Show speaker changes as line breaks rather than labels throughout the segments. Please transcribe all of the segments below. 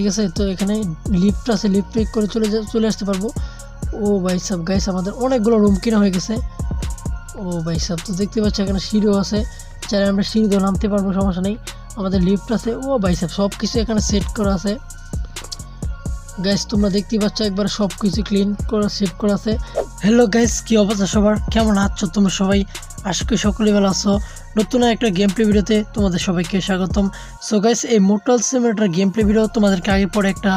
ঠিক আছে? তো এখানে লিফট আছে লিফট ক্লিক করে চলে চলে আসতে পারব। ও ভাই সাব গাইস আমাদের অনেকগুলো রুম কিনা হয়ে গেছে। ও ভাই সাব, তো দেখতে পাচ্ছি এখানে সিঁড়িও আছে। চাইলে আমরা সিঁড়ি দিয়ে নামতে পারব, সমস্যা নেই। আমাদের লিফট আছে। ও ভাই সাব সব কিছু এখানে সেট করা আছে। গাইস তোমরা দেখতেই পাচ্ছ একবার সব কিছু ক্লিন করা সেট করা আছে। হ্যালো গাইস কি অবস্থা সবার? কেমন আছো তোমরা সবাই? আশা করি সকলে ভালো আছো। নতুন একটা গেম প্লে ভিডিওতে তোমাদের সবাইকে স্বাগতম। সো গাইস এই মোটাল সিমেটার গেম প্লে ভিডিও তোমাদেরকে আগে পরে একটা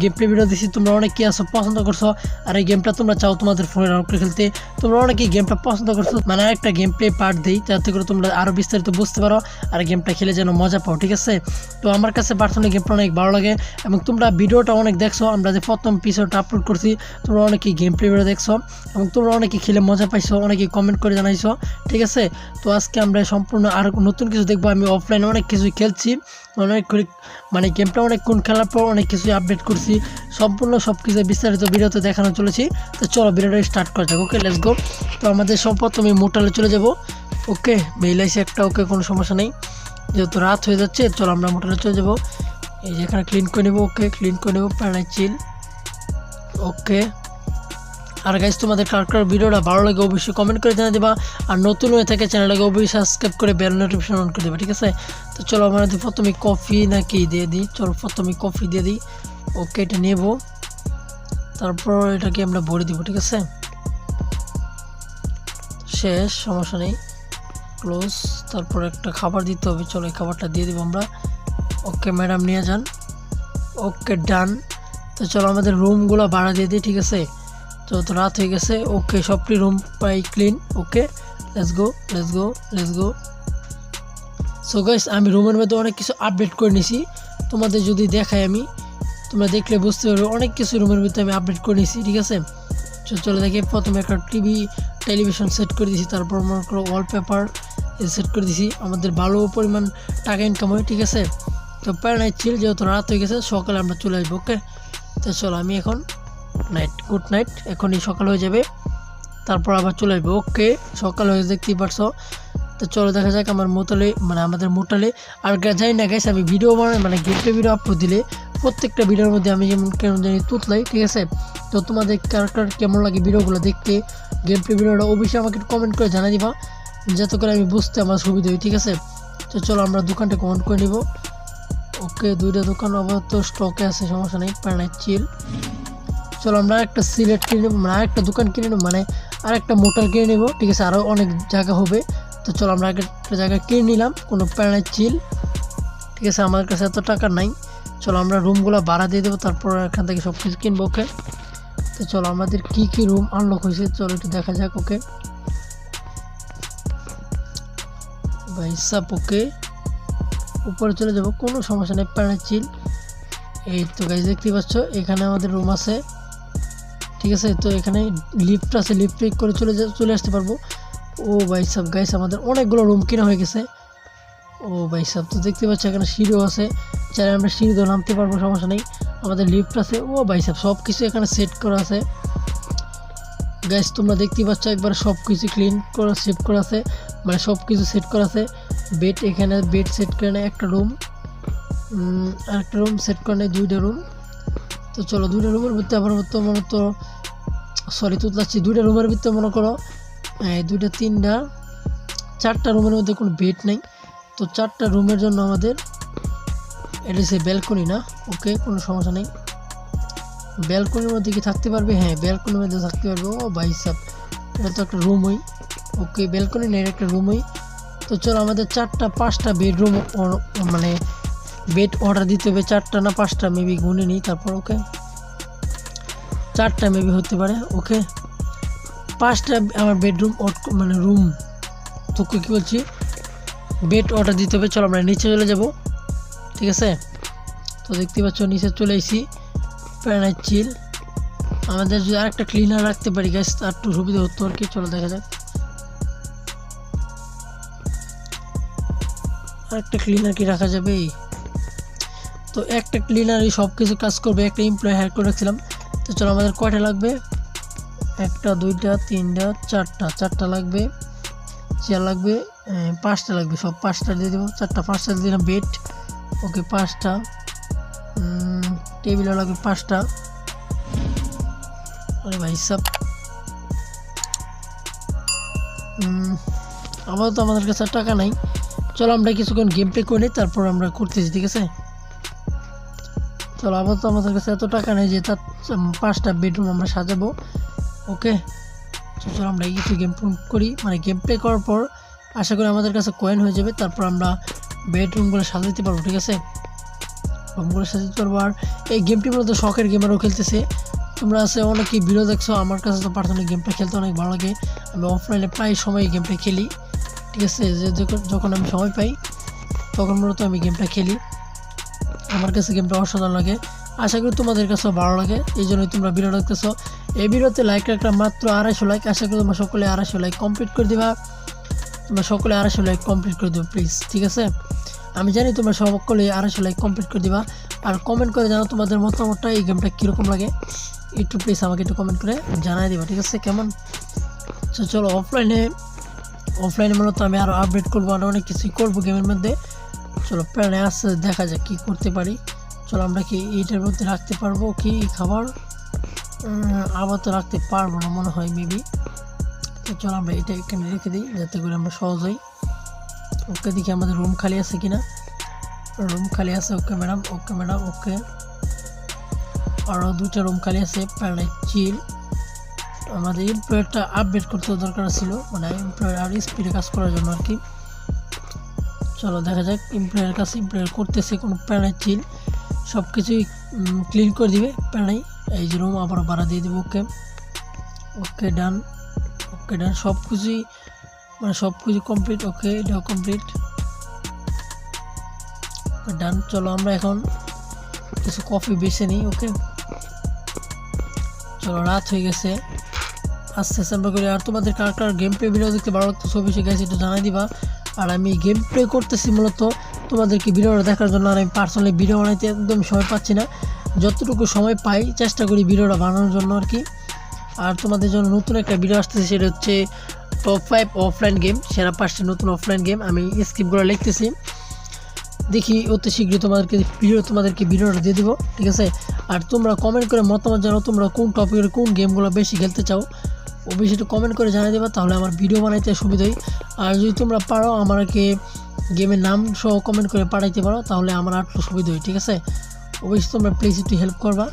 গেম প্লে ভিডিও দিছি। তোমরা অনেকে আছো, পছন্দ করছ, আর এই গেমটা তোমরা চাও তোমাদের ফোনে রাউন্ড করে খেলতে। তোমরা অনেকেই গেমটা পছন্দ করছ মানে একটা গেম প্লে পার্ট দিই, যাতে করে তোমরা আরও বিস্তারিত বুঝতে পারো, আর গেমটা খেলে যেন মজা পাও, ঠিক আছে? তো আমার কাছে পার্সোনালি গেমটা অনেক ভালো লাগে, এবং তোমরা ভিডিওটা অনেক দেখছ, আমরা যে প্রথম এপিসোডটা আপলোড করছি, তোমরা অনেকেই গেম প্লে ভিডিও দেখছ, এবং তোমরা অনেকে খেলে মজা পাইছো, অনেকেই কমেন্ট করে জানাইছো, ঠিক আছে? তো আজকে আমরা সম্পূর্ণ আর নতুন কিছু দেখব। আমি অফলাইনে অনেক কিছুই খেলছি, অনেক মানে গেমটা অনেক কোন খেলার পর অনেক কিছুই আপডেট করছি। সম্পূর্ণ সব কিছু বিস্তারিত ভিডিওতে দেখানো চলেছি। তো চলো ভিডিওটা স্টার্ট করা যাক ওকে লেটস গো তো আমাদের সব প্রথমে মোটালে চলে যাব। ওকে মেইলাইছি একটা, ওকে, কোনো সমস্যা নেই। যেহেতু রাত হয়ে যাচ্ছে, চলো আমরা মোটালে চলে যাব। এই যে এখানে ক্লিন করে নেব ওকে ক্লিন করে নেব প্যারাই চিল ওকে। আর গাইজ তোমাদের কার কার ভিডিওটা ভালো লাগে অবশ্যই কমেন্ট করে জানিয়ে দেবা। আর নতুন হয়ে থাকে চ্যানেলটাকে অবশ্যই সাবস্ক্রাইব করে বেল নোটিফিকেশন অন করে দেবে, ঠিক আছে? তো চলো আমাদের প্রথমে কফি নাকি দিয়ে দিই? চলো প্রথমে কফি দিয়ে দিই। ওকে এটা নেব। তারপর এটাকে আমরা ভরে দিব, ঠিক আছে? শেষ, সমস্যা নেই। ক্লোজ তারপর একটা খাবার দিতে হবে। চলো এই খাবারটা দিয়ে দিব আমরা। ওকে ম্যাডাম নিয়ে যান। ওকে ডান তো চলো আমাদের রুমগুলো ভাড়া দিয়ে দিই, ঠিক আছে? তো তো রাত হয়ে গেছে। ওকে, সবটি রুম প্রায় clean okay? Let's go let's go let's go so guys আমি রুমের মধ্যে অনেক কিছু আপডেট করে নিছি। তোমাদের যদি দেখাই আমি, তোমরা দেখলে বুঝতে পারবে অনেক কিছু রুমের মধ্যে আমি আপডেট করে নিছি, ঠিক আছে? তো চলো দেখি, প্রথমে একটা টিভি টেলিভিশন সেট করে দিয়েছি তারপর মনে করো ওয়ালপেপার সেট করে দিয়েছি আমাদের ভালো পরিমাণ টাকা ইনকাম হয়, ঠিক আছে? তো প্যারানাইট ছিল যেহেতু রাত হয়ে গেছে, সকালে আমরা চলে আসব, ওকে? তো চলো, আমি এখন নাইট গুড নাইট এখনই সকাল হয়ে যাবে। তারপর আবার চলে আসবে। ওকে, সকাল হয়ে দেখতেই পারছ? তো চলো দেখা যাক আমার মোটালে মানে আমাদের মোটালে আর জানি না গাইস আমি ভিডিও বানাই মানে গেমপ্লে ভিডিও আপলোড দিলে প্রত্যেকটা ভিডিওর মধ্যে আমি যেমন কেমন জানি তুতলাই ঠিক আছে? তো তোমাদের কার কেমন লাগে ভিডিওগুলো দেখতে গেমপ্লে ভিডিওটা অবশ্যই আমাকে কমেন্ট করে জানিয়ে দিবা, যাতে করে আমি বুঝতে আমার সুবিধা হয়, ঠিক আছে? তো চলো আমরা দোকানটাকে অন করে নিব। ওকে, দুইটা দোকান আপাতত স্টকে আছে, সমস্যা নেই প্যারানাইট চিল চলো আমরা একটা সিলেট কিনে নেব মানে আরেকটা দোকান কিনে নেব মানে আরেকটা মোটর কিনে নেব, ঠিক আছে আরও অনেক জায়গা হবে। তো চলো আমরা একটা জায়গা কিনে নিলাম, কোনো প্যারানাইট চিল, ঠিক আছে আমার কাছে এত টাকা নাই। চলো আমরা রুমগুলো ভাড়া দিয়ে দেবো, তারপর এখান থেকে সব কিছু কিনবো, ওকে? তো চলো আমাদের কি কি রুম আনলক হয়েছে, চলো একটু দেখা যাক, ওকে? ভাই, সাপ, ওকে? উপরে চলে যাব, কোনো সমস্যা নেই প্যারানাইট চিল। এই তো গাইজ দেখতে পাচ্ছ, এখানে আমাদের রুম আছে। ঠিক আছে, তো এখানে লিফট আছে লিফট ক্লিক করে চলে চলে আসতে পারব। ও ভাই সাব গাইস আমাদের অনেকগুলো রুম কিনা হয়ে গেছে। ও ভাই সাব তো দেখতে পাচ্ছ এখানে সিঁড়িও আছে। চাইলে আমরা সিঁড়ি দিয়ে নামতে পারব, সমস্যা নেই। আমাদের লিফট আছে। ও ভাই সাব সব কিছু এখানে সেট করা আছে। গাইস তোমরা দেখতেই পাচ্ছ একবার সব কিছু ক্লিন করা সেট করা আছে। মানে সব কিছু সেট করা আছে। বেড এখানে বেড সেট করে একটা রুম আর একটা রুম সেট করে দুইটা রুম তো চলো দুইটা রুমের ভিতরে আবার তো মনে তো সরি তুতলাচ্ছি। দুইটা রুমের ভিতরে মনে করো দুইটা, তিনটা, চারটা রুমের মধ্যে কোনো বেড নেই। তো চারটা রুমের জন্য আমাদের এটা সে ব্যালকনি না? ওকে কোনো সমস্যা নেই। ব্যালকনির মধ্যে কি থাকতে পারবে? হ্যাঁ ব্যালকনির মধ্যে থাকতে পারবে। ও ভাই সাব, এটা তো একটা রুমই ওকে ব্যালকনি নেই একটা রুমই তো চলো আমাদের চারটা, পাঁচটা বেডরুম মানে বেড অর্ডার দিতে হবে চারটা না পাঁচটা মেবি গুনে নিই, তারপর ওকে। চারটা মেবি হতে পারে, ওকে। পাঁচটা আমার বেডরুম মানে রুম তোকে কী বলছি? বেড অর্ডার দিতে হবে, চলো আমরা নিচে চলে যাব। ঠিক আছে? তো দেখতে পাচ্ছ, নিচে চলে এসেছি। প্যারানাইট চিল আমাদের যদি আরেকটা ক্লিনার রাখতে পারি গ্যাস তার একটু সুবিধা হতো আর কি, চলো দেখা যাক। আরেকটা ক্লিনার কি রাখা যাবে তো একটা ক্লিনারই সব কিছু কাজ করবে, একটা এমপ্লয় হায়ার করে রাখছিলাম। তো চলো, আমাদের কয়টা লাগবে? একটা, দুইটা, তিনটা, চারটা। চারটা লাগবে চেয়ার লাগবে পাঁচটা লাগবে সব। পাঁচটা দিয়ে দেবো। চারটা, পাঁচটা দিয়ে দিলাম বেড ওকে, পাঁচটা। টেবিলও লাগবে পাঁচটা। আরে ভাই সব আপাতত আমাদের কাছে টাকা নাই। চলো, আমরা কিছুক্ষণ গেম প্লে করে নিই, তারপর আমরা করতেছি, ঠিক আছে? চলো, আপাতত আমাদের কাছে এত টাকা নেই যে তার পাঁচটা বেডরুম আমরা সাজাবো। ওকে চলো আমরা কিছু গেম করি। মানে গেম প্লে করার পর আশা করি আমাদের কাছে কয়েন হয়ে যাবে। তারপর আমরা বেডরুমগুলো সাজাতে পারব, ঠিক আছে? রুমগুলো সাজাতে পারব। আর এই গেমটি মূলত শখের গেমারও খেলতেছে। তোমরা আছে অনেকেই ভিডিও দেখছ, আমার কাছে তো পার্সোনালি গেমটা খেলতে অনেক ভালো লাগে। আমি অফলাইনে প্রায় সময় গেমটা খেলি, ঠিক আছে? যে যখন- যখন আমি সময় পাই, তখন মূলত আমি গেমটা খেলি। আমার কাছে গেমটা অসাধারণ লাগে। আশা করি তোমাদের কাছেও ভালো লাগে। এই জন্যই তোমরা ভিডিও দেখতেছো। এই ভিডিওতে লাইক একটা মাত্র আড়াইশো লাইক আশা করি তোমরা সকলে আড়াইশো লাইক কমপ্লিট করে দিবা। তোমরা সকলে আড়াইশো লাইক কমপ্লিট করে দেবো প্লিজ ঠিক আছে? আমি জানি তোমরা সকলে আড়াইশো লাইক কমপ্লিট করে দিবা। আর কমেন্ট করে জানো তোমাদের মতামতটা, এই গেমটা কীরকম লাগে। একটু প্লিজ আমাকে একটু কমেন্ট করে জানাই দিবা, ঠিক আছে? কেমন? চলো অফলাইনে অফলাইনে মূলত আমি আরও আপডেট করব। আর অনেক কিছুই করব গেমের মধ্যে। চলো প্ল্যানে আসছে দেখা যাক কী করতে পারি। চলো আমরা কি এইটার মধ্যে রাখতে পারব কি খাবার? আবার তো রাখতে পারব না মনে হয় মেবি তো চলো আমরা এটা এখানে রেখে দিই, যাতে করে আমরা সহজ হই। ওকে দেখি আমাদের রুম খালি আছে কিনা। রুম খালি আছে okay madam okay madam okay আরও দুইটা রুম খালি আছে প্যারালাইট চিল আমাদের এমপ্লয়ারটা আপডেট করতে দরকার ছিল মানে এমপ্লয়ার আর স্পিডে কাজ করার জন্য আর কি। চলো, দেখা যাক এমপ্লয়ার কাছে এমপ্লয়ার করতেছে কোনো প্যারালাইট চিল সব কিছুই ক্লিন করে দিবে, প্যারাই। এই যে রুম আবার ভাড়া দিয়ে দেবো ওকে ওকে ডান ওকে ডান সব কিছুই মানে সব কিছু কমপ্লিট ওকে এটাও কমপ্লিট ডান চলো, আমরা এখন কিছু কফি বেছে নিই ওকে চলো, রাত হয়ে গেছে। আস্তে আস্তে আমরা করি, আর তোমাদের কার কার গেম প্লে ভিডিও দেখতে ভালো লাগতো ছবি শিখে গেছে একটু জানাই দিবা। আর আমি গেম প্লে করতেছি মূলত তোমাদেরকে ভিডিওটা দেখার জন্য, আর আমি পার্সোনালি ভিডিও বানাইতে একদম সময় পাচ্ছি না। যতটুকু সময় পাই চেষ্টা করি ভিডিওটা বানানোর জন্য আর কি। আর তোমাদের জন্য নতুন একটা ভিডিও আসতেছে, সেটা হচ্ছে টপ ফাইভ অফলাইন গেম সেরা পাঁচটি নতুন অফলাইন গেম আমি স্ক্রিপ্টগুলো লিখতেছি। দেখি অতি শীঘ্রই তোমাদেরকে ভিডিও তোমাদেরকে ভিডিওটা দিয়ে দেবো, ঠিক আছে? আর তোমরা কমেন্ট করে মতামত জানাও, তোমরা কোন টপিকের কোন গেমগুলো বেশি খেলতে চাও। বেশি একটু কমেন্ট করে জানিয়ে দেবা, তাহলে আমার ভিডিও বানাইতে সুবিধা হয়। আর যদি তোমরা পারো আমাকে গেমের নাম সহ কমেন্ট করে পাঠাইতে পারো, তাহলে আমার আর একটু সুবিধা হয়, ঠিক আছে? অবশ্যই তোমরা প্লিজ একটু হেল্প করবা।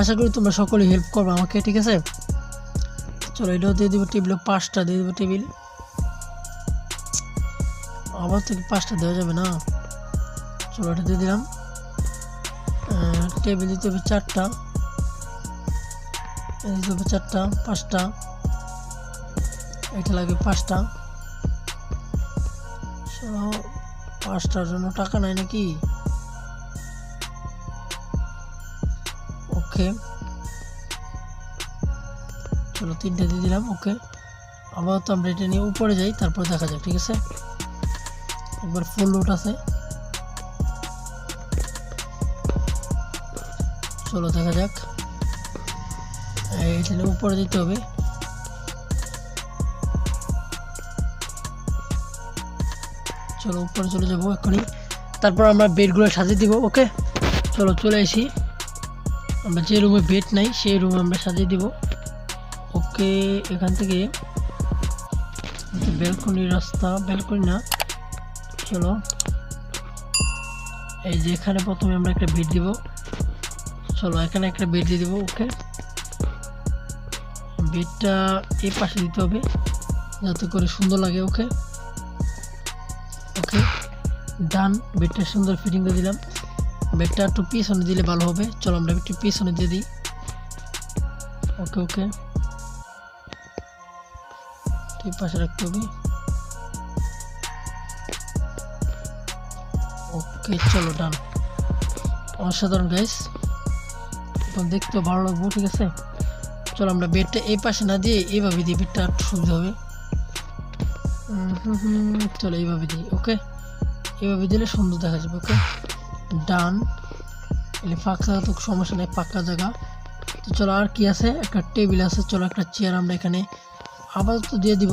আশা করি তোমরা সকলেই হেল্প করবা আমাকে, ঠিক আছে? চলো এটাও দিয়ে দেবো টেবিলে পাঁচটা, দিয়ে দেবো টেবিল আবার থেকে পাঁচটা দেওয়া যাবে না? চলো, এটা দিয়ে দিলাম। টেবিল দিতে হবে চারটা। দিতে হবে চারটা, পাঁচটা। এটা লাগবে পাঁচটা। পাঁচটার জন্য টাকা নাই নাকি? ওকে। চলো, তিনটে দিয়ে দিলাম, ওকে। আবার তো আমরা এটা নিয়ে উপরে যাই, তারপর দেখা যাক, ঠিক আছে? একবার ফুল লোড আছে। চলো, দেখা যাক। এটা নিয়ে উপরে দিতে হবে। চলো উপরে চলে যাব এক্ষুনি। তারপর আমরা বেডগুলো সাজিয়ে দিব, ওকে? চলো, চলে আসি। আমরা যে রুমে বেড নাই, সেই রুমে আমরা সাজিয়ে দিব। ওকে, এখান থেকে ব্যালকনি রাস্তা ব্যালকনি না। চলো। এই যে এখানে প্রথমে আমরা একটা বেড দিব। চলো, এখানে একটা বেড দিয়ে দিব, ওকে? বেডটা এই পাশে দিতে হবে, যাতে করে সুন্দর লাগে, ওকে? ওকে ডান বেডটা সুন্দর ফিটিং করে দিলাম। বেডটা একটু পিছনে দিলে ভালো হবে। চলো আমরা একটু পিছনে দিয়ে দিই। ওকে ওকে ঠিক পাশে রাখতে হবে। ওকে চলো ডান অসাধারণ গাইস এখন দেখতে ভালো লাগবো, ঠিক আছে? চলো, আমরা বেডটা এই পাশে না দিয়ে এইভাবে দিই বেডটা একটু সুবিধা হবে। চলো এইভাবে দিই ওকে এইভাবে দিলে সুন্দর দেখা যাবে ওকে ডান এলে ফাঁকা তো সমস্যা নেই পাক্কা জায়গা। তো চলো আর কি আছে? একটা টেবিল আছে, চলো একটা চেয়ার আমরা এখানে আপাতত দিয়ে দিব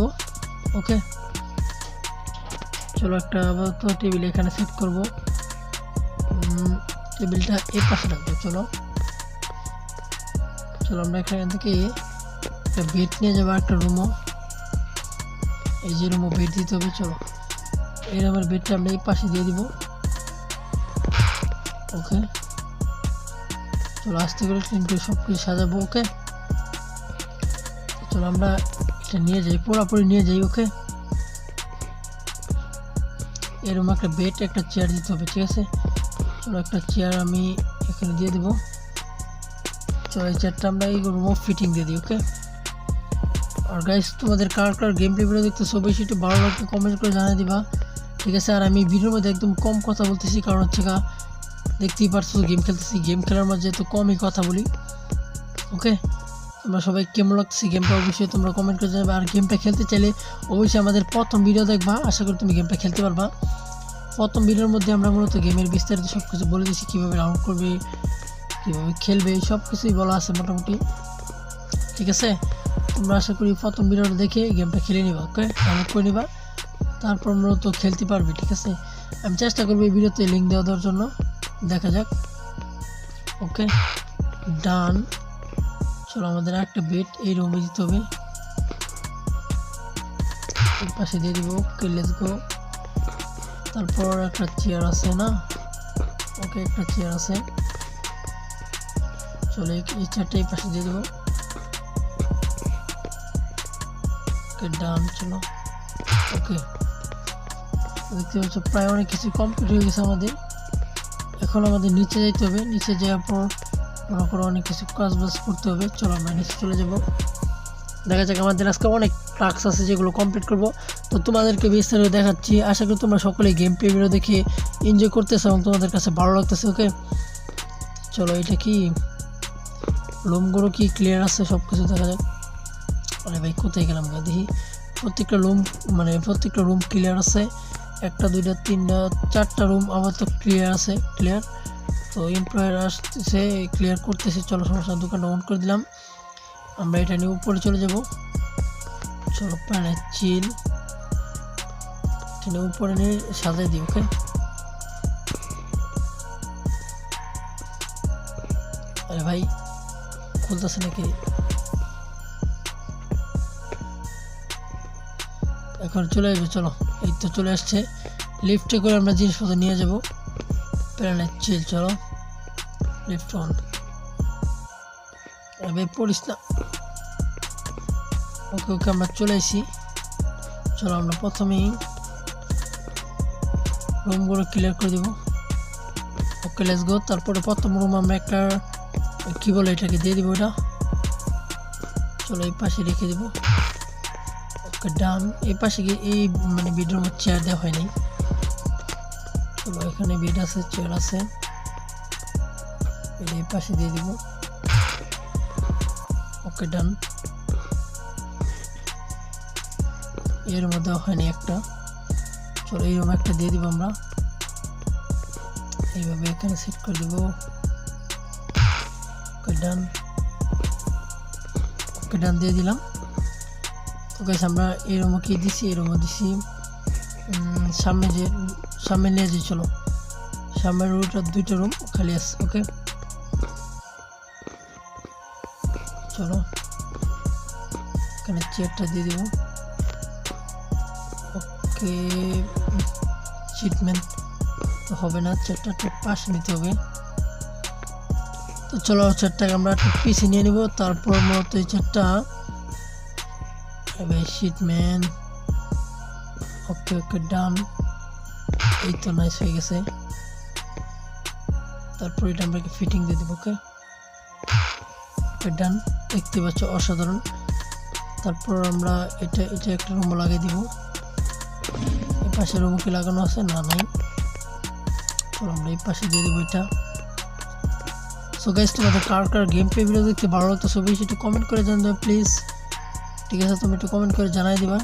ওকে চলো একটা আপাতত টেবিল এখানে সেট করব। টেবিলটা এর পাশে রাখব, চলো। চলো আমরা এখান থেকে একটা বেড নিয়ে যাব, একটা রুমও এই যে রুমও বেড দিতে হবে, চলো। এই আমার বেডটা আমরা এই পাশে দিয়ে দিব। ওকে। চলো, আস্তে করে ক্লিন করে সব কিছু সাজাবো, ওকে? চলো, আমরা এটা নিয়ে যাই, পুরোপুরি নিয়ে যাই, ওকে? এরকম একটা বেড একটা চেয়ার দিতে হবে, ঠিক আছে? চলো, একটা চেয়ার আমি এখানে দিয়ে দিব। চলো, এই চেয়ারটা আমরা এই রুমও ফিটিং দিয়ে দিই, ওকে? আর গাইস তোমাদের কার কার গেম প্লে ভিডিও দেখতে সবাই সেটা ভালো লাগবে কমেন্ট করে জানিয়ে দিবা। ঠিক আছে, আর আমি ভিডিওর মধ্যে একদম কম কথা বলতেছি, কারণ হচ্ছে গা, দেখতেই পারছ গেম খেলতেছি। গেম খেলার মাঝে তো কমই কথা বলি। ওকে তোমরা সবাই কেমন লাগতেছে গেমটা অবশ্যই তোমরা কমেন্ট করে জানাবে। আর গেমটা খেলতে চাইলে অবশ্যই আমাদের প্রথম ভিডিও দেখবা, আশা করি তুমি গেমটা খেলতে পারবা। প্রথম ভিডিওর মধ্যে আমরা মূলত গেমের বিস্তারিত সব কিছু বলে দিচ্ছি কীভাবে রাউন্ড করবে, কীভাবে খেলবে সব কিছুই বলা আছে মোটামুটি। ঠিক আছে? তোমরা আশা করি প্রথম ভিডিওটা দেখে গেমটা খেলে নিবা, ওকে? ডাউনলোড করে নিবা। তারপর মূলত খেলতে পারবে, ঠিক আছে? আমি চেষ্টা করব এই ভিডিওতে লিঙ্ক দেওয়া দেওয়ার জন্য। দেখা যাক। ওকে? ডান চলো, আমাদের একটা বেড এই রুমে দিতে হবে। পাশে দিয়ে দিব। ওকে লেটস গো তারপর একটা চেয়ার আছে, না? ওকে, একটা চেয়ার আছে। চলো, এই চেয়ারটা এই পাশে দিয়ে দেবো। ওকে ডান চলো ওকে। দেখতে পাচ্ছ, প্রায় অনেক কিছু কমপ্লিট হয়ে গেছে আমাদের। এখন আমাদের নিচে যাইতে হবে। নিচে যাওয়ার পর মনে করো অনেক কিছু কাজ বাজ করতে হবে। চলো আমরা নিচে চলে যাব। দেখা যাক আমাদের আজকে অনেক টাস্ক আছে যেগুলো কমপ্লিট করব। তো তোমাদেরকে বিস্তারিত দেখাচ্ছি। আশা করি তোমরা সকলে গেম প্লে ভিডিও দেখে এনজয় করতেছো এবং তোমাদের কাছে ভালো লাগতেছে, ওকে? চলো, এটা কি? লোমগুলো কি ক্লিয়ার আছে? সব কিছু দেখা যাক। আরে ভাই, কোথায় গেলাম গা? দেখি, প্রত্যেকটা রুম মানে প্রত্যেকটা রুম ক্লিয়ার আছে। একটা, দুইটা, তিনটা, চারটা রুম আমার তো ক্লিয়ার আছে ক্লিয়ার তো এমপ্লয়ার আসতেছে ক্লিয়ার করতেছে। চলো সমস্যা, দোকানটা অন করে দিলাম। আমরা এটা নিয়ে উপরে চলে যাব। চলো প্যানে চিল এটা উপরে নিয়ে সাজাই দিই ওকে আরে ভাই, খুলতেছে নাকি? এখন চলে আসবে, চলো। এই তো চলে আসছে। লিফটে করে আমরা জিনিসপত্র নিয়ে যাব। প্ল্যানের চিল চলো। লিফট অন এবার পড়িস না। ওকে ওকে, আমরা চলে এসি চলো, আমরা প্রথমেই রুমগুলো ক্লিয়ার করে দেবো। ওকে লেটস গো তারপরে প্রথম রুম আমরা একটা, কী বলে এটাকে, দিয়ে দিব এটা চলো, এই পাশে রেখে দেবো। ডান এই পাশে গিয়ে এই মানে বেডরুম চেয়ার দেওয়া হয়নি। এখানে বেড আছে চেয়ার আছে। এই পাশে দিয়ে দিব। ওকে ডান এর মধ্যে হয়নি একটা। চলো এইরকম একটা দিয়ে দিব আমরা। এইভাবে এখানে সেট করে দিব। ওকে ডান ওকে ডান দিয়ে দিলাম। গাইস, আমরা এই কি দিছি? এই দিছি সামনে যে, সামনে নিয়ে যাই, চলো। সামনের রুমটা দুইটা রুম, খালি আছে, ওকে? চলো। এখানে চেয়ারটা দিয়ে দেবো। ওকে চিটম্যান হবে না চেয়ারটা একটু পাশে নিতে হবে। তো চলো চেয়ারটাকে আমরা একটু পিছিয়ে নিয়ে নিব, তারপর মূলত এই চেয়ারটা এবার শিটম্যান ওকে ওকে ডান এই তো নাইস হয়ে গেছে তারপর এটা আমরা ফিটিং দিয়ে দেবো ওকে ডান দেখতে পাচ্ছ অসাধারণ। তারপর আমরা এটা এটা একটা রুম লাগিয়ে দিব। এই পাশে রুম কি লাগানো আছে? না নাই তো আমরা এই পাশে দিয়ে দেবো এটা। সো গাইস তোমাদের কার কার গেম প্লে ভিডিও দেখতে ভালো লাগতো সবাই সেটা কমেন্ট করে জানাবে প্লিজ ঠিক আছে, তুমি একটু কমেন্ট করে জানাই দিবা।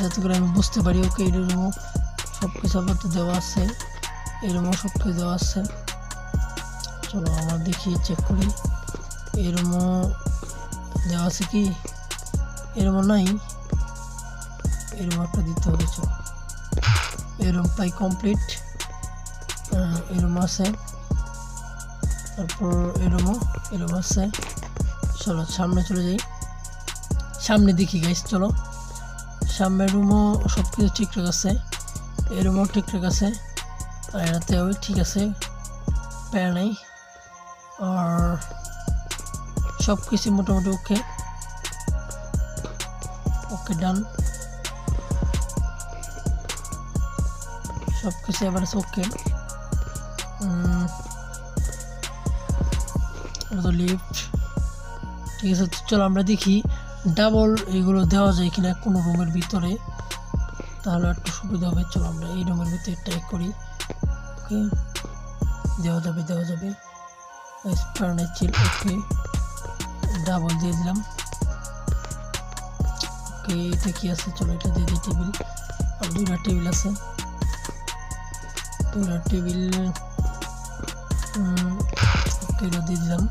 যাতে করে আমি বুঝতে পারি ওকে এরকমও সব কিছু আবার তো দেওয়া আছে। এরকমও সব কিছু দেওয়া আছে। চলো, আমার দেখি চেক করি। এরমও দেওয়া আছে কি? এরমও নাই? এরম একটা দিতে হবে, চলো। এরম প্রায় কমপ্লিট এরম আছে। তারপর এরমও এরম আছে। চলো, সামনে চলে যাই। সামনে দেখি গাইস চলো। সামনের রুমও সব কিছু ঠিকঠাক আছে। এই রুমও ঠিকঠাক আছে। আর এটাতেও ঠিক আছে প্যারা নেই। আর সব কিছু মোটামুটি ওকে ওকে ডান সব কিছু এবার ওকে লিফট ঠিক আছে, চলো আমরা দেখি। ডাবল এগুলো দেওয়া যায় কিনা কোনো রুমের ভিতরে, তাহলে একটু সুবিধা হবে। চলো আমরা এই রুমের ভিতরে ট্রাই করি। ওকে দেওয়া যাবে দেওয়া যাবে। চিল ওকে ডাবল দিয়ে দিলাম। ওকে এটা কি আছে? চলো এটা দিয়ে দিই টেবিল আর দুটা টেবিল আছে। দুইটা টেবিল ওকে এটা দিয়ে দিলাম।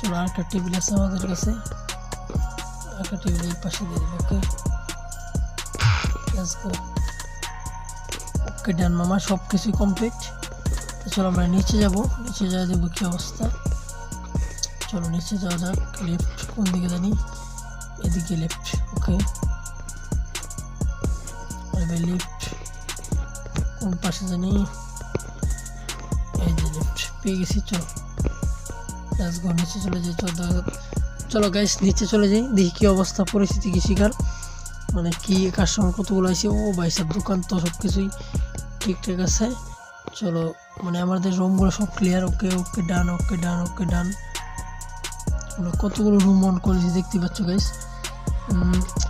চলো আরেকটা টেবিল আছে আমাদের কাছে। একটা টেবিল পাশে দিয়ে দিলাম ওকে? ওকে, ডান মামা সব কিছুই কমপ্লিট তো চলো আমরা নিচে যাব। নিচে যাওয়া দেখব কী অবস্থা। চলো নিচে যাওয়া যাক লেফট কোন দিকে জানি? এদিকে লেফট ওকে? লেফট কোন পাশে জানি? এই যে লেফট পেয়ে গেছি, চলো। লেটস গো, নিচে চলে যাই, চলো চলো গাইস নিচে চলে যাই, দেখি কী অবস্থা, পরিস্থিতি কি শিকার? মানে কি কাস্টমার কতগুলো আছে ও ভাই সব দোকান তো সব কিছুই ঠিকঠাক আছে। চলো মানে আমাদের রুমগুলো সব ক্লিয়ার ওকে ওকে ডান ওকে ডান ওকে ডান আমরা কতগুলো রুম অন করেছি, দেখতে পাচ্ছ গাইস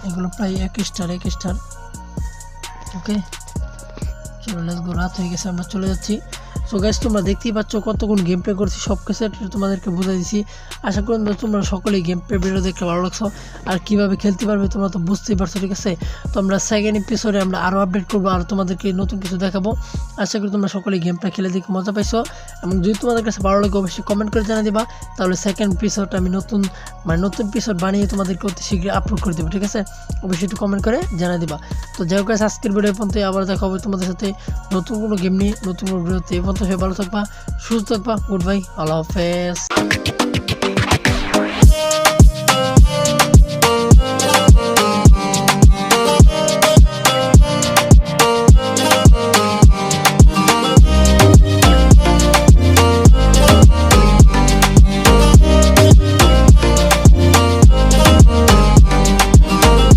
এগুলো প্রায় এক স্টার এক স্টার ওকে? চলো লেটস গো রাত হয়ে গেছে, আমরা চলে যাচ্ছি। সো গাইস তোমরা দেখতেই পাচ্ছ কতক্ষণ গেম প্লে করছি, সব কিছু তোমাদেরকে বুঝাই দিছি। আশা করি তোমরা সকলেই গেম প্লে ভিডিও দেখতে ভালো লাগছো। আর কীভাবে খেলতে পারবে তোমরা তো বুঝতেই পারছ, ঠিক আছে? তো আমরা সেকেন্ড এপিসোডে আমরা আরও আপডেট করব, আর তোমাদেরকে নতুন কিছু দেখাবো। আশা করি তোমরা সকলেই গেমটা খেলে দেখে মজা পাইছো। এবং যদি তোমাদের কাছে ভালো লাগে, অবশ্যই কমেন্ট করে জানিয়ে দিবা। তাহলে সেকেন্ড এপিসোডটা আমি নতুন মানে নতুন এপিসোড বানিয়ে তোমাদেরকে অতি শীঘ্রই আপলোড করে দেবো, ঠিক আছে? অবশ্যই একটু কমেন্ট করে জানিয়ে দিবা। তো যাই হোক আজকের ভিডিও পর্যন্ত আবার দেখা হবে তোমাদের সাথে নতুন কোনো গেম নিয়ে, নতুন কোনো ভিডিওতে পর্যন্ত সবাই ভালো থাকবা সুস্থ থাকবা। গুড বাই আল্লাহ হাফেজ।